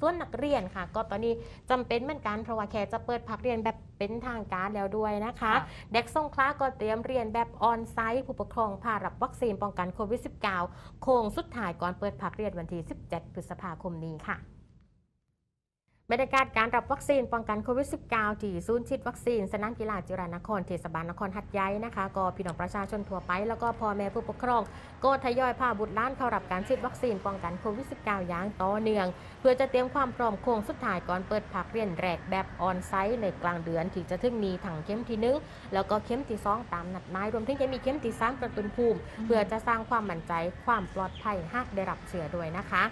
ส่วนนักเรียนค่ะ ก็ตอนนี้จำเป็นเหมือนกันเพราะว่าแค่จะเปิดพักเรียนแบบเป็นทางการแล้วด้วยนะคะค่ะเด็กสงขลาก็เตรียมเรียนแบบออนไซต์ผู้ปกครองพารับวัคซีนป้องกันโควิด -19 โค้งสุดท้ายก่อนเปิดพักเรียนวันที่ 17 พฤษภาคมนี้ค่ะ บรรยากาศการรับวัคซีนป้องกันโควิด -19 ที่ศูนย์ฉีดวัคซีนสนามกีฬาจิรานครเทศบาลนครหัดใหญ่นะคะ ก็พี่น้องประชาชนทั่วไป แล้วก็พ่อแม่ผู้ปกครอง ก็ทยอยพาบุตรหล้านเข้ารับการฉีดวัคซีนป้องกันโควิด -19 อย่างต่อเนื่อง เพื่อจะเตรียมความพร้อมโค้งสุดท้ายก่อนเปิดภาคเรียนแรกแบบออนไซต์ในกลางเดือนที่จะถึงนี้ถังเข้มที่หนึ่งแล้วก็เข้มที่สองตามนัดหมายรวมถึงจะมีเข้มที่สามกระตุ้นภูมิ เพื่อจะสร้างความมั่นใจความปลอดภัยหากได้รับเชื้อด้วยนะคะ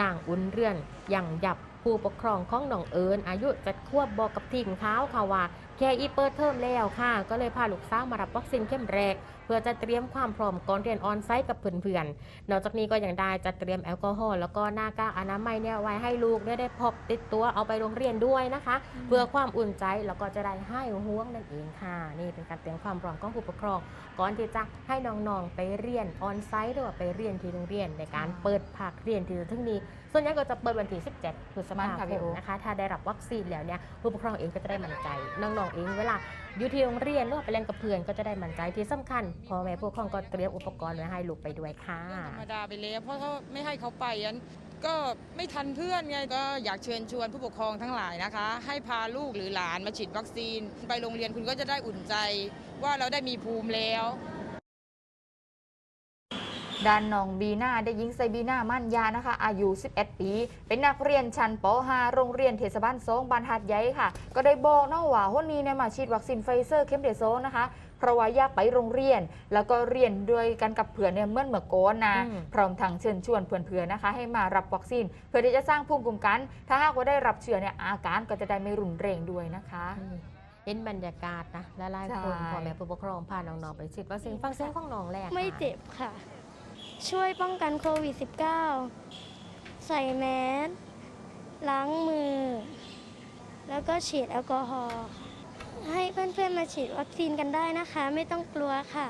นางอุ่นเรือนยังหยับ ผู้ปกครองของน้องเอิญอายุจัดควบบอกกับทีมข่าวค่ะว่าแค่อีเปิดเทอมแล้วค่ะ ก็เลยพาลูกสาวมารับวัคซีนเข้มแรก เพื่อจะเตรียมความพร้อมก่อนเรียนออนไซต์กับเพื่อนๆนอกจากนี้ก็ยังได้จัดเตรียมแอลกอฮอล์แล้วก็หน้ากากอนามัยเนี่ยไว้ให้ลูกได้ได้พบติดตัวเอาไปโรงเรียนด้วยนะคะ เพื่อความอุ่นใจแล้วก็จะได้ให้ห่วงนั่นเองค่ะ นี่เป็นการเตรียมความพร้อมของผู้ปกครอง ก่อนที่จะให้น้องๆไปเรียนออนไซต์หรือว่าไปเรียนที่โรงเรียน ในการเปิดภาคเรียนที่จะถึงนี้ ส่วนใหญ่ก็จะเปิดวันที่ 17พฤษภามันค่ะคพี่มโอนะคะ ถ้าได้รับวัคซีนแล้วเนี่ยผู้ปกครองเองก็จะได้มั่นใจน้องๆเองเวลาอยู่ที่โรงเรียนหรือว่าไปเล่นกับเพื่อนก็จะได้มั่นใจที่สำคัญพ่อแม่ผู้ปกครองก็เตรียมอุปกรณ์ไว้ให้ลูกไปด้วยค่ะเรื่องธรรมดาไปแล้วเพราะเขาไม่ให้เขาไปอันก็ไม่ทันเพื่อนไงก็อยากเชิญชวนผู้ปกครองทั้งหลายนะคะ ให้พาลูกหรือหลานมาฉีดวัคซีน ไปโรงเรียนคุณก็จะได้อุ่นใจ ว่าเราได้มีภูมิแล้ว ด้านน้องบีนาได้ยิงไซบีนามั่นยานะคะ อายุ 11 ปี เป็นนักเรียนชั้นป .5 โรงเรียนเทศบาลสองบานหัดใหญ่ค่ะ ก็ได้บอกนะว่าวันนี้เนี่ยมาฉีดวัคซีนไฟเซอร์เข็มเดียวโซงนะคะเพราะว่าอยากไปโรงเรียน แล้วก็เรียนด้วยกันกับเพื่อนเนี่ยเหมื่อนเมื่อก่อนนะอืมพร้อมทั้งเชิญชวนเพื่อนๆนะคะ ให้มารับวัคซีน เพื่อที่จะสร้างภูมิคุ้มกัน ถ้าหากว่าได้รับเชื้อเนี่ยอาการก็จะได้ไม่รุนแรงด้วยนะคะเห็นบรรยากาศนะและหลายๆคนใช่พ่อแม่ผู้ปกครองพาน้องๆไปฉีดวัคซีนฟังเสียงของน้องแรกไม่ค่ะเจ็บค่ะ ช่วยป้องกันโควิด -19 ใส่แมสล้างมือ แล้วก็ฉีดแอลกอฮอล์ให้เพื่อนๆมาฉีดวัคซีนกันได้นะคะ ไม่ต้องกลัวค่ะ